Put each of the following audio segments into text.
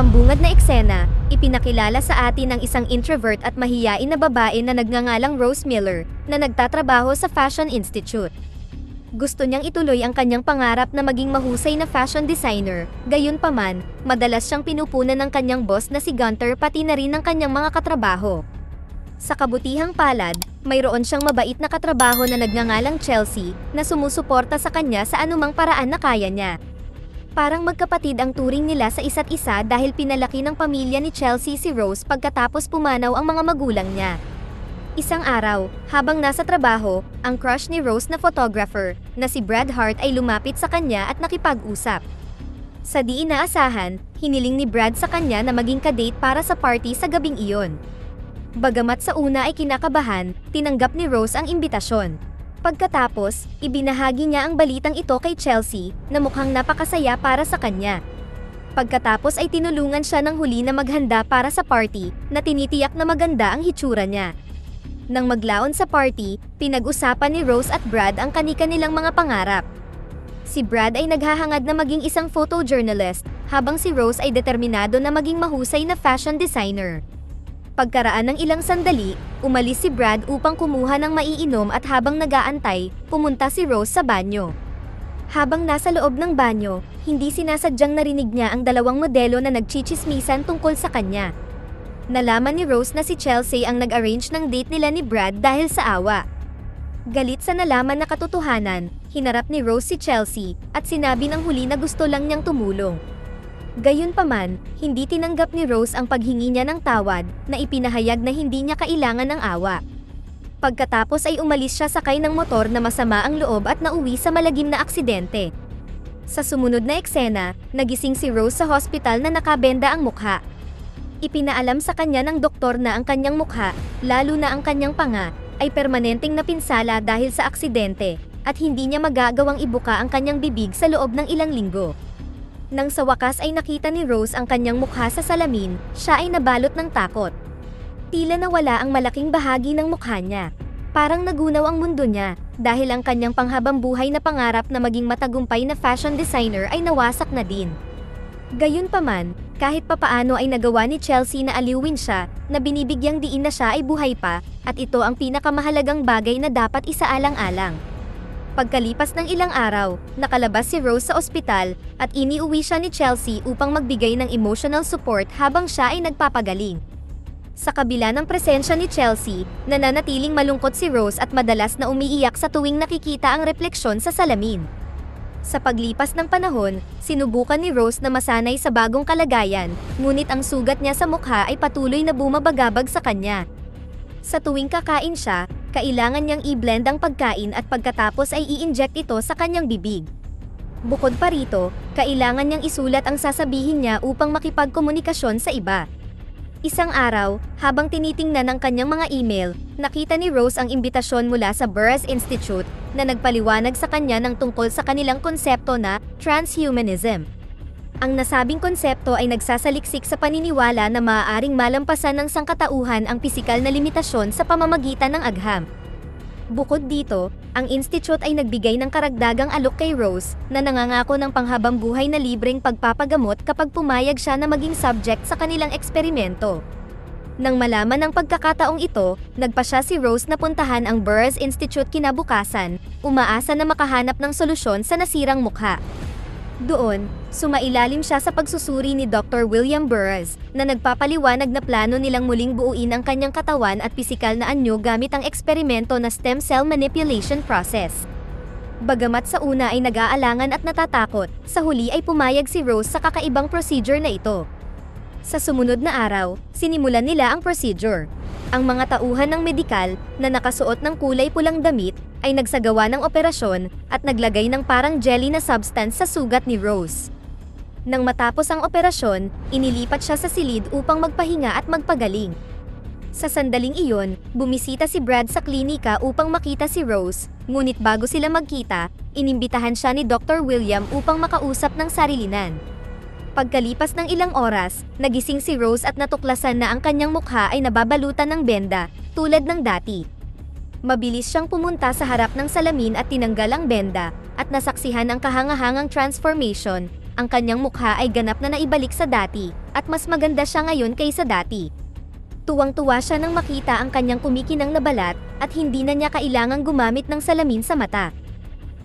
pambungad na eksena, ipinakilala sa atin ang isang introvert at mahiyain na babae na nagngangalang Rose Miller, na nagtatrabaho sa Fashion Institute. Gusto niyang ituloy ang kanyang pangarap na maging mahusay na fashion designer, gayunpaman, madalas siyang pinupunan ng kanyang boss na si Gunter pati na rin ng kanyang mga katrabaho. Sa kabutihang palad, mayroon siyang mabait na katrabaho na nagngangalang Chelsea, na sumusuporta sa kanya sa anumang paraan na kaya niya. Parang magkapatid ang turing nila sa isa't isa dahil pinalaki ng pamilya ni Chelsea si Rose pagkatapos pumanaw ang mga magulang niya. Isang araw, habang nasa trabaho, ang crush ni Rose na photographer, na si Brad Hart ay lumapit sa kanya at nakipag-usap. Sa di inaasahan, hiniling ni Brad sa kanya na maging kadate para sa party sa gabing iyon. Bagamat sa una ay kinakabahan, tinanggap ni Rose ang imbitasyon. Pagkatapos, ibinahagi niya ang balitang ito kay Chelsea, na mukhang napakasaya para sa kanya. Pagkatapos ay tinulungan siya ng huli na maghanda para sa party, na tinitiyak na maganda ang hitsura niya. Nang maglaon sa party, pinag-usapan ni Rose at Brad ang kanika nilang mga pangarap. Si Brad ay naghahangad na maging isang photojournalist, habang si Rose ay determinado na maging mahusay na fashion designer. Pagkaraan ng ilang sandali, umalis si Brad upang kumuha ng maiinom at habang nagaantay, pumunta si Rose sa banyo. Habang nasa loob ng banyo, hindi sinasadyang narinig niya ang dalawang modelo na nagchichismisan tungkol sa kanya. Nalaman ni Rose na si Chelsea ang nag-arrange ng date nila ni Brad dahil sa awa. Galit sa nalaman na katotohanan, hinarap ni Rose si Chelsea at sinabi ng huli na gusto lang niyang tumulong. Gayunpaman, hindi tinanggap ni Rose ang paghingi niya ng tawad na ipinahayag na hindi niya kailangan ng awa. Pagkatapos ay umalis siya sakay ng motor na masama ang loob at nauwi sa malagim na aksidente. Sa sumunod na eksena, nagising si Rose sa hospital na nakabenda ang mukha. Ipinaalam sa kanya ng doktor na ang kanyang mukha, lalo na ang kanyang panga, ay permanenteng napinsala dahil sa aksidente, at hindi niya magagawang ibuka ang kanyang bibig sa loob ng ilang linggo. Nang sa wakas ay nakita ni Rose ang kanyang mukha sa salamin, siya ay nabalot ng takot. Tila nawala ang malaking bahagi ng mukha niya. Parang nagunaw ang mundo niya, dahil ang kanyang panghabang buhay na pangarap na maging matagumpay na fashion designer ay nawasak na din. Gayunpaman, kahit papaano ay nagawa ni Chelsea na aliwin siya, na binibigyang diin na siya ay buhay pa, at ito ang pinakamahalagang bagay na dapat isaalang-alang. Pagkalipas ng ilang araw, nakalabas si Rose sa ospital at iniuwi siya ni Chelsea upang magbigay ng emotional support habang siya ay nagpapagaling. Sa kabila ng presensya ni Chelsea, nananatiling malungkot si Rose at madalas na umiiyak sa tuwing nakikita ang refleksyon sa salamin. Sa paglipas ng panahon, sinubukan ni Rose na masanay sa bagong kalagayan, ngunit ang sugat niya sa mukha ay patuloy na bumabagabag sa kanya. Sa tuwing kakain siya, kailangan niyang i-blend ang pagkain at pagkatapos ay i-inject ito sa kanyang bibig. Bukod pa rito, kailangan niyang isulat ang sasabihin niya upang makipagkomunikasyon sa iba. Isang araw, habang tinitingnan ng kanyang mga email, nakita ni Rose ang imbitasyon mula sa Burroughs Institute na nagpaliwanag sa kanya ng tungkol sa kanilang konsepto na transhumanism. Ang nasabing konsepto ay nagsasaliksik sa paniniwala na maaaring malampasan ng sangkatauhan ang pisikal na limitasyon sa pamamagitan ng agham. Bukod dito, ang institute ay nagbigay ng karagdagang alok kay Rose na nangangako ng panghabang buhay na libreng pagpapagamot kapag pumayag siya na maging subject sa kanilang eksperimento. Nang malaman ng pagkakataong ito, nagpa siya si Rose na puntahan ang Burroughs Institute kinabukasan, umaasa na makahanap ng solusyon sa nasirang mukha. Doon, sumailalim siya sa pagsusuri ni Dr. William Burroughs, na nagpapaliwanag na plano nilang muling buuin ang kanyang katawan at pisikal na anyo gamit ang eksperimento na stem cell manipulation process. Bagamat sa una ay nag-aalangan at natatakot, sa huli ay pumayag si Rose sa kakaibang procedure na ito. Sa sumunod na araw, sinimulan nila ang procedure. Ang mga tauhan ng medikal, na nakasuot ng kulay pulang damit, ay nagsagawa ng operasyon at naglagay ng parang jelly na substance sa sugat ni Rose. Nang matapos ang operasyon, inilipat siya sa silid upang magpahinga at magpagaling. Sa sandaling iyon, bumisita si Brad sa klinika upang makita si Rose, ngunit bago sila magkita, inimbitahan siya ni Dr. William upang makausap ng sarilinan. Pagkalipas ng ilang oras, nagising si Rose at natuklasan na ang kanyang mukha ay nababalutan ng benda, tulad ng dati. Mabilis siyang pumunta sa harap ng salamin at tinanggal ang benda, at nasaksihan ang kahangahangang transformation, ang kanyang mukha ay ganap na naibalik sa dati, at mas maganda siya ngayon kaysa dati. Tuwang-tuwa siya nang makita ang kanyang kumikinang na balat at hindi na niya kailangang gumamit ng salamin sa mata.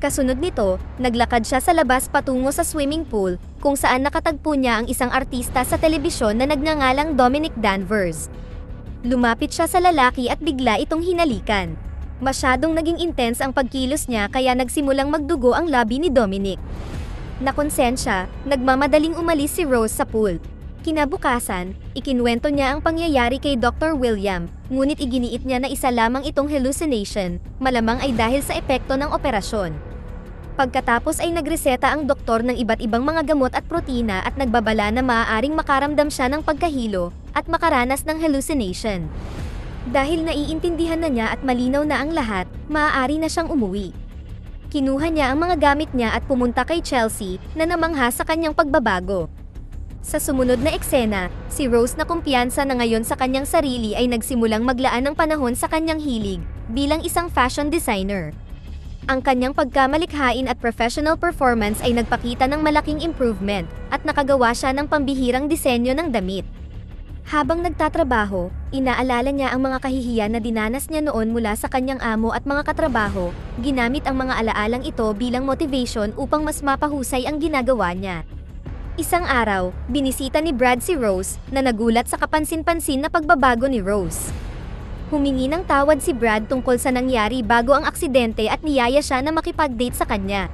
Kasunod nito, naglakad siya sa labas patungo sa swimming pool, kung saan nakatagpo niya ang isang artista sa telebisyon na nagngangalang Dominic Danvers. Lumapit siya sa lalaki at bigla itong hinalikan. Masyadong naging intense ang pagkilos niya kaya nagsimulang magdugo ang labi ni Dominic. Nakonsensya, nagmamadaling umalis si Rose sa pool. Kinabukasan, ikinwento niya ang pangyayari kay Dr. William, ngunit iginiit niya na isa lamang itong hallucination, malamang ay dahil sa epekto ng operasyon. Pagkatapos ay nagreseta ang doktor ng iba't ibang mga gamot at protina at nagbabala na maaaring makaramdam siya ng pagkahilo at makaranas ng hallucination. Dahil naiintindihan na niya at malinaw na ang lahat, maaari na siyang umuwi. Kinuha niya ang mga gamit niya at pumunta kay Chelsea na namangha sa kanyang pagbabago. Sa sumunod na eksena, si Rose na kumpiyansa na ngayon sa kanyang sarili ay nagsimulang maglaan ng panahon sa kanyang hilig bilang isang fashion designer. Ang kanyang pagkamalikhain at professional performance ay nagpakita ng malaking improvement at nakagawa siya ng pambihirang disenyo ng damit. Habang nagtatrabaho, inaalala niya ang mga kahihiyan na dinanas niya noon mula sa kanyang amo at mga katrabaho, ginamit ang mga alaalang ito bilang motivation upang mas mapahusay ang ginagawa niya. Isang araw, binisita ni Brad si Rose na nagulat sa kapansin-pansin na pagbabago ni Rose. Humingi ng tawad si Brad tungkol sa nangyari bago ang aksidente at niyaya siya na makipag-date sa kanya.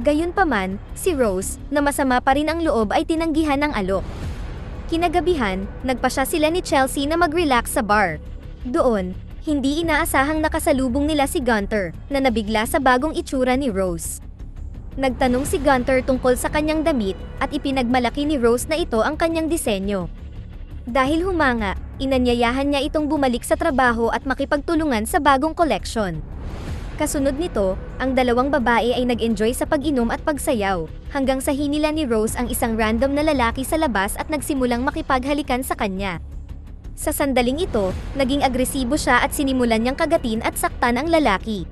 Gayunpaman, si Rose, na masama pa rin ang loob ay tinanggihan ng alok. Kinagabihan, nagpasya sila ni Chelsea na mag-relax sa bar. Doon, hindi inaasahang nakasalubong nila si Gunter, na nabigla sa bagong itsura ni Rose. Nagtanong si Gunter tungkol sa kanyang damit at ipinagmalaki ni Rose na ito ang kanyang disenyo. Dahil humanga, inanyayahan niya itong bumalik sa trabaho at makipagtulungan sa bagong koleksyon. Kasunod nito, ang dalawang babae ay nag-enjoy sa pag-inom at pagsayaw, hanggang sa hinila ni Rose ang isang random na lalaki sa labas at nagsimulang makipaghalikan sa kanya. Sa sandaling ito, naging agresibo siya at sinimulan niyang kagatin at saktan ang lalaki.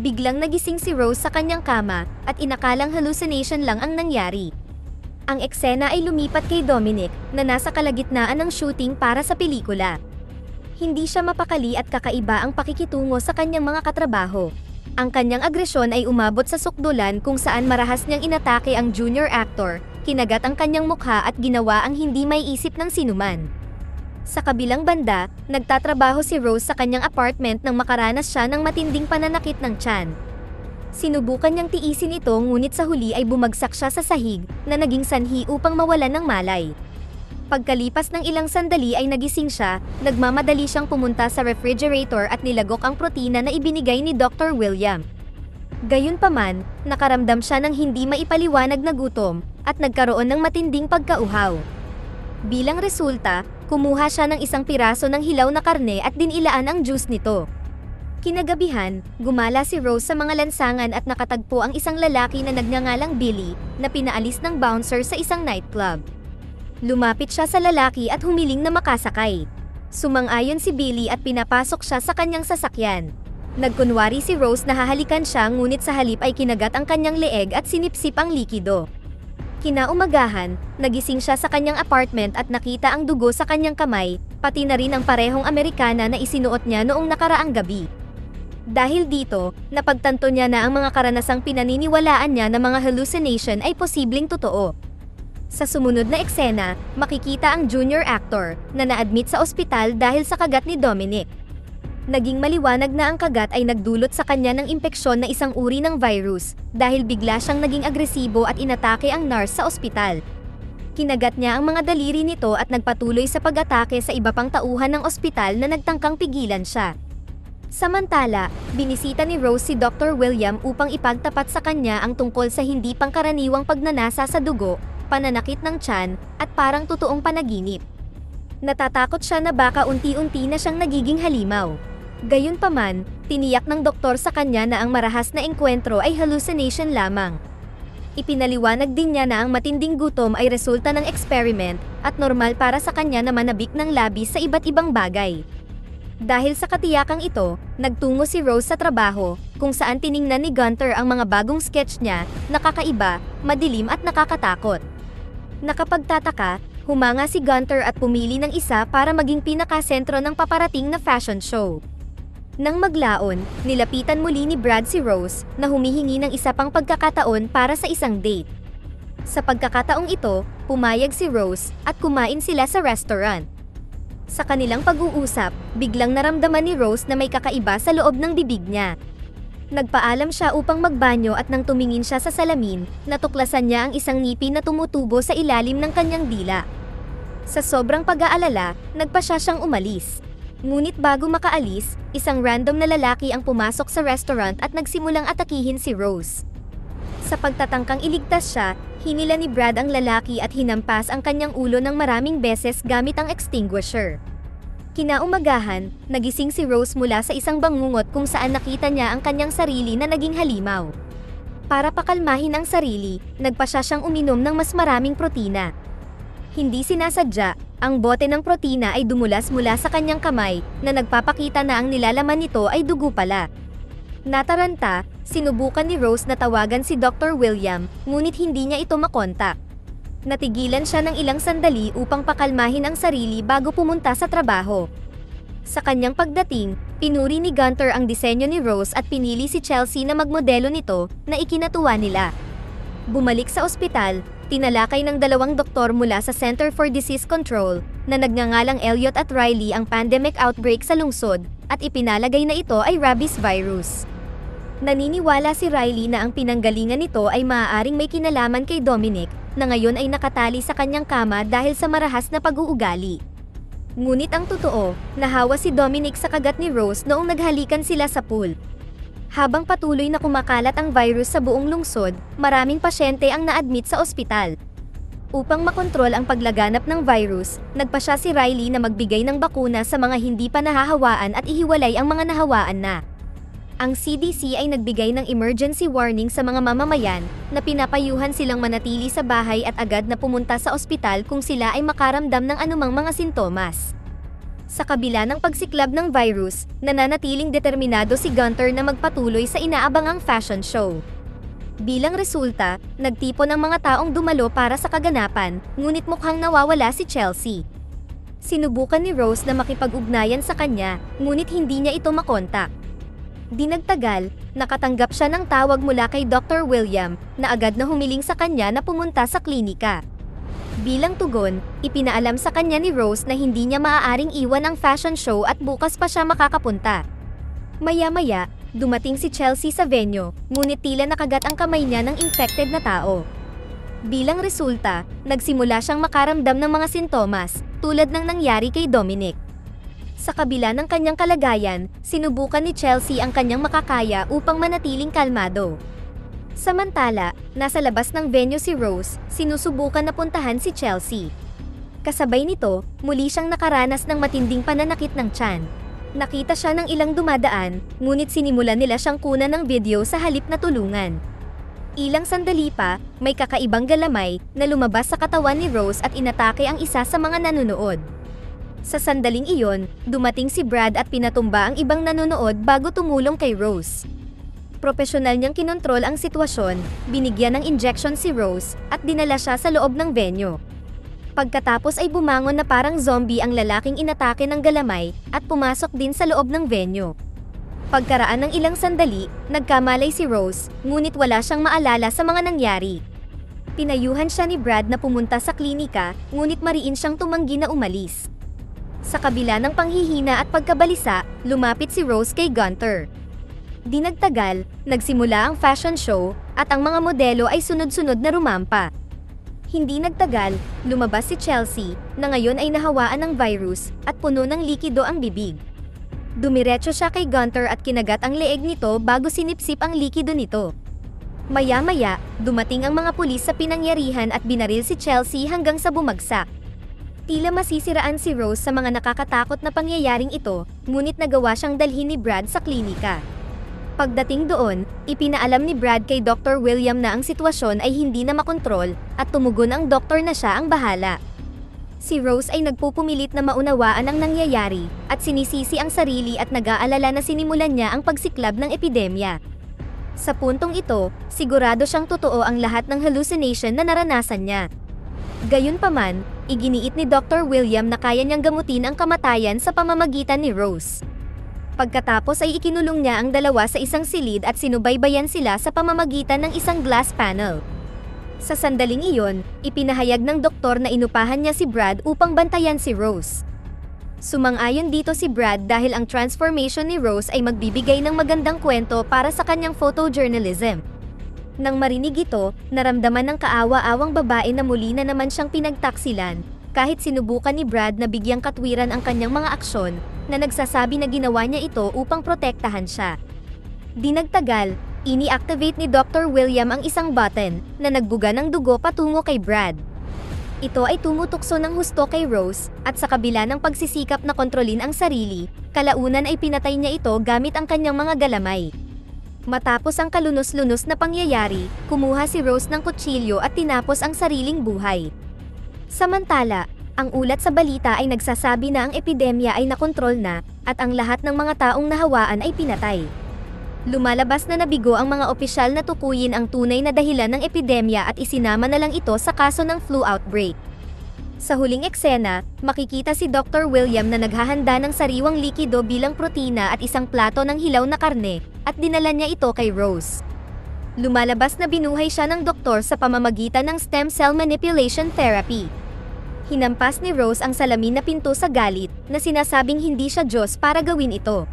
Biglang nagising si Rose sa kanyang kama at inakalang hallucination lang ang nangyari. Ang eksena ay lumipat kay Dominic na nasa kalagitnaan ng shooting para sa pelikula. Hindi siya mapakali at kakaiba ang pakikitungo sa kanyang mga katrabaho. Ang kanyang agresyon ay umabot sa sukdulan kung saan marahas niyang inatake ang junior actor, kinagat ang kanyang mukha at ginawa ang hindi may isip ng sinuman. Sa kabilang banda, nagtatrabaho si Rose sa kanyang apartment nang makaranas siya ng matinding pananakit ng tiyan. Sinubukan niyang tiisin ito ngunit sa huli ay bumagsak siya sa sahig na naging sanhi upang mawalan ng malay. Pagkalipas ng ilang sandali ay nagising siya, nagmamadali siyang pumunta sa refrigerator at nilagok ang protina na ibinigay ni Dr. William. Gayunpaman, nakaramdam siya ng hindi maipaliwanag na gutom at nagkaroon ng matinding pagkauhaw. Bilang resulta, kumuha siya ng isang piraso ng hilaw na karne at dinilaan ang juice nito. Kinagabihan, gumala si Rose sa mga lansangan at nakatagpo ang isang lalaki na nagngangalang Billy na pinaalis ng bouncer sa isang nightclub. Lumapit siya sa lalaki at humiling na makasakay. Sumang-ayon si Billy at pinapasok siya sa kanyang sasakyan. Nagkunwari si Rose na hahalikan siya ngunit sa halip ay kinagat ang kanyang leeg at sinipsip ang likido. Kinaumagahan, nagising siya sa kanyang apartment at nakita ang dugo sa kanyang kamay, pati na rin ang parehong Amerikana na isinuot niya noong nakaraang gabi. Dahil dito, napagtanto niya na ang mga karanasang pinaniniwalaan niya na mga hallucination ay posibleng totoo. Sa sumunod na eksena, makikita ang junior actor na na-admit sa ospital dahil sa kagat ni Dominic. Naging maliwanag na ang kagat ay nagdulot sa kanya ng impeksyon na isang uri ng virus dahil bigla siyang naging agresibo at inatake ang nurse sa ospital. Kinagat niya ang mga daliri nito at nagpatuloy sa pag-atake sa iba pang tauhan ng ospital na nagtangkang pigilan siya. Samantala, binisita ni Rose si Dr. William upang ipagtapat sa kanya ang tungkol sa hindi pangkaraniwang pagnanasa sa dugo, pananakit ng tiyan, at parang totoong panaginip. Natatakot siya na baka unti-unti na siyang nagiging halimaw. Gayunpaman, tiniyak ng doktor sa kanya na ang marahas na engkwentro ay hallucination lamang. Ipinaliwanag din niya na ang matinding gutom ay resulta ng experiment at normal para sa kanya na manabik ng labis sa iba't ibang bagay. Dahil sa katiyakang ito, nagtungo si Rose sa trabaho, kung saan tiningnan ni Gunter ang mga bagong sketch niya, nakakaiba, madilim at nakakatakot. Nakapagtataka, humanga si Gunter at pumili ng isa para maging pinakasentro ng paparating na fashion show. Nang maglaon, nilapitan muli ni Brad si Rose na humihingi ng isa pang pagkakataon para sa isang date. Sa pagkakataong ito, pumayag si Rose at kumain sila sa restaurant. Sa kanilang pag-uusap, biglang naramdaman ni Rose na may kakaiba sa loob ng bibig niya. Nagpaalam siya upang magbanyo at nang tumingin siya sa salamin, natuklasan niya ang isang ngipin na tumutubo sa ilalim ng kanyang dila. Sa sobrang pag-aalala, nagpa siya siyang umalis. Ngunit bago makaalis, isang random na lalaki ang pumasok sa restaurant at nagsimulang atakihin si Rose. Sa pagtatangkang iligtas siya, hinila ni Brad ang lalaki at hinampas ang kanyang ulo ng maraming beses gamit ang extinguisher. Kinaumagahan, nagising si Rose mula sa isang bangungot kung saan nakita niya ang kanyang sarili na naging halimaw. Para pakalmahin ang sarili, nagpa siya siyang uminom ng mas maraming protina. Hindi sinasadya, ang bote ng protina ay dumulas mula sa kanyang kamay na nagpapakita na ang nilalaman nito ay dugo pala. Nataranta, sinubukan ni Rose na tawagan si Dr. William, ngunit hindi niya ito makontak. Natigilan siya ng ilang sandali upang pakalmahin ang sarili bago pumunta sa trabaho. Sa kanyang pagdating, pinuri ni Gunter ang disenyo ni Rose at pinili si Chelsea na magmodelo nito na ikinatuwa nila. Bumalik sa ospital, tinalakay ng dalawang doktor mula sa Center for Disease Control na nagngangalang Elliot at Riley ang pandemic outbreak sa lungsod at ipinalagay na ito ay rabies virus. Naniniwala si Riley na ang pinanggalingan nito ay maaaring may kinalaman kay Dominic na ngayon ay nakatali sa kanyang kama dahil sa marahas na pag-uugali. Ngunit ang totoo, nahawa si Dominic sa kagat ni Rose noong naghalikan sila sa pool. Habang patuloy na kumakalat ang virus sa buong lungsod, maraming pasyente ang na-admit sa ospital. Upang makontrol ang paglaganap ng virus, nagpa siya si Riley na magbigay ng bakuna sa mga hindi pa nahahawaan at ihiwalay ang mga nahawaan na. Ang CDC ay nagbigay ng emergency warning sa mga mamamayan na pinapayuhan silang manatili sa bahay at agad na pumunta sa ospital kung sila ay makaramdam ng anumang mga sintomas. Sa kabila ng pagsiklab ng virus, nananatiling determinado si Gunter na magpatuloy sa inaabangang fashion show. Bilang resulta, nagtipon ang mga taong dumalo para sa kaganapan, ngunit mukhang nawawala si Chelsea. Sinubukan ni Rose na makipag-ugnayan sa kanya, ngunit hindi niya ito makontak. Di nagtagal, nakatanggap siya ng tawag mula kay Dr. William na agad na humiling sa kanya na pumunta sa klinika. Bilang tugon, ipinaalam sa kanya ni Rose na hindi niya maaaring iwan ang fashion show at bukas pa siya makakapunta. Maya-maya, dumating si Chelsea sa venue, ngunit tila nakagat ang kamay niya ng infected na tao. Bilang resulta, nagsimula siyang makaramdam ng mga sintomas, tulad ng nangyari kay Dominic. Sa kabila ng kanyang kalagayan, sinubukan ni Chelsea ang kanyang makakaya upang manatiling kalmado. Samantala, nasa labas ng venue si Rose, sinusubukan na puntahan si Chelsea. Kasabay nito, muli siyang nakaranas ng matinding pananakit ng tiyan. Nakita siya ng ilang dumadaan, ngunit sinimulan nila siyang kunan ng video sa halip na tulungan. Ilang sandali pa, may kakaibang galamay na lumabas sa katawan ni Rose at inatake ang isa sa mga nanonood. Sa sandaling iyon, dumating si Brad at pinatumba ang ibang nanonood bago tumulong kay Rose. Propesyonal niyang kinontrol ang sitwasyon, binigyan ng injection si Rose, at dinala siya sa loob ng venue. Pagkatapos ay bumangon na parang zombie ang lalaking inatake ng galamay at pumasok din sa loob ng venue. Pagkaraan ng ilang sandali, nagkamalay si Rose, ngunit wala siyang maalala sa mga nangyari. Pinayuhan siya ni Brad na pumunta sa klinika, ngunit mariin siyang tumanggi na umalis. Sa kabila ng panghihina at pagkabalisa, lumapit si Rose kay Gunter. Di nagtagal, nagsimula ang fashion show, at ang mga modelo ay sunod-sunod na rumampa. Hindi nagtagal, lumabas si Chelsea, na ngayon ay nahawaan ng virus, at puno ng likido ang bibig. Dumiretso siya kay Gunter at kinagat ang leeg nito bago sinipsip ang likido nito. Maya-maya, dumating ang mga pulis sa pinangyarihan at binaril si Chelsea hanggang sa bumagsak. Tila masisiraan si Rose sa mga nakakatakot na pangyayaring ito, ngunit nagawa siyang dalhin ni Brad sa klinika. Pagdating doon, ipinaalam ni Brad kay Dr. William na ang sitwasyon ay hindi na makontrol at tumugon ang doktor na siya ang bahala. Si Rose ay nagpupumilit na maunawaan ang nangyayari at sinisisi ang sarili at nag-aalala na sinimulan niya ang pagsiklab ng epidemya. Sa puntong ito, sigurado siyang totoo ang lahat ng hallucination na naranasan niya. Gayunpaman, iginiit ni Dr. William na kaya niyang gamutin ang kamatayan sa pamamagitan ni Rose. Pagkatapos ay ikinulong niya ang dalawa sa isang silid at sinubaybayan sila sa pamamagitan ng isang glass panel. Sa sandaling iyon, ipinahayag ng doktor na inupahan niya si Brad upang bantayan si Rose. Sumang-ayon dito si Brad dahil ang transformation ni Rose ay magbibigay ng magandang kwento para sa kanyang photojournalism. Nang marinig ito, naramdaman ng kaawa-awang babae na muli na naman siyang pinagtaksilan, kahit sinubukan ni Brad na bigyang katwiran ang kanyang mga aksyon, na nagsasabi na ginawa niya ito upang protektahan siya. Di nagtagal, ini-activate ni Dr. William ang isang button na nagbuga ng dugo patungo kay Brad. Ito ay tumutukso ng husto kay Rose at sa kabila ng pagsisikap na kontrolin ang sarili, kalaunan ay pinatay niya ito gamit ang kanyang mga galamay. Matapos ang kalunos-lunos na pangyayari, kumuha si Rose ng kutsilyo at tinapos ang sariling buhay. Samantala, ang ulat sa balita ay nagsasabi na ang epidemya ay nakontrol na at ang lahat ng mga taong nahawaan ay pinatay. Lumalabas na nabigo ang mga opisyal na tukuyin ang tunay na dahilan ng epidemya at isinama na lang ito sa kaso ng flu outbreak. Sa huling eksena, makikita si Dr. William na naghahanda ng sariwang likido bilang protina at isang plato ng hilaw na karne, at dinala niya ito kay Rose. Lumalabas na binuhay siya ng doktor sa pamamagitan ng stem cell manipulation therapy. Hinampas ni Rose ang salamin na pinto sa galit na sinasabing hindi siya Diyos para gawin ito.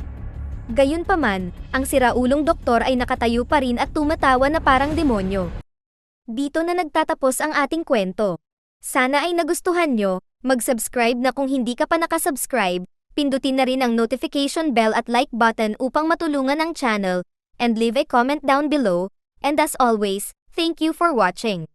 Gayunpaman, ang siraulong doktor ay nakatayo pa rin at tumatawa na parang demonyo. Dito na nagtatapos ang ating kwento. Sana ay nagustuhan nyo, mag-subscribe na kung hindi ka pa nakasubscribe, pindutin na rin ang notification bell at like button upang matulungan ang channel, and leave a comment down below, and as always, thank you for watching.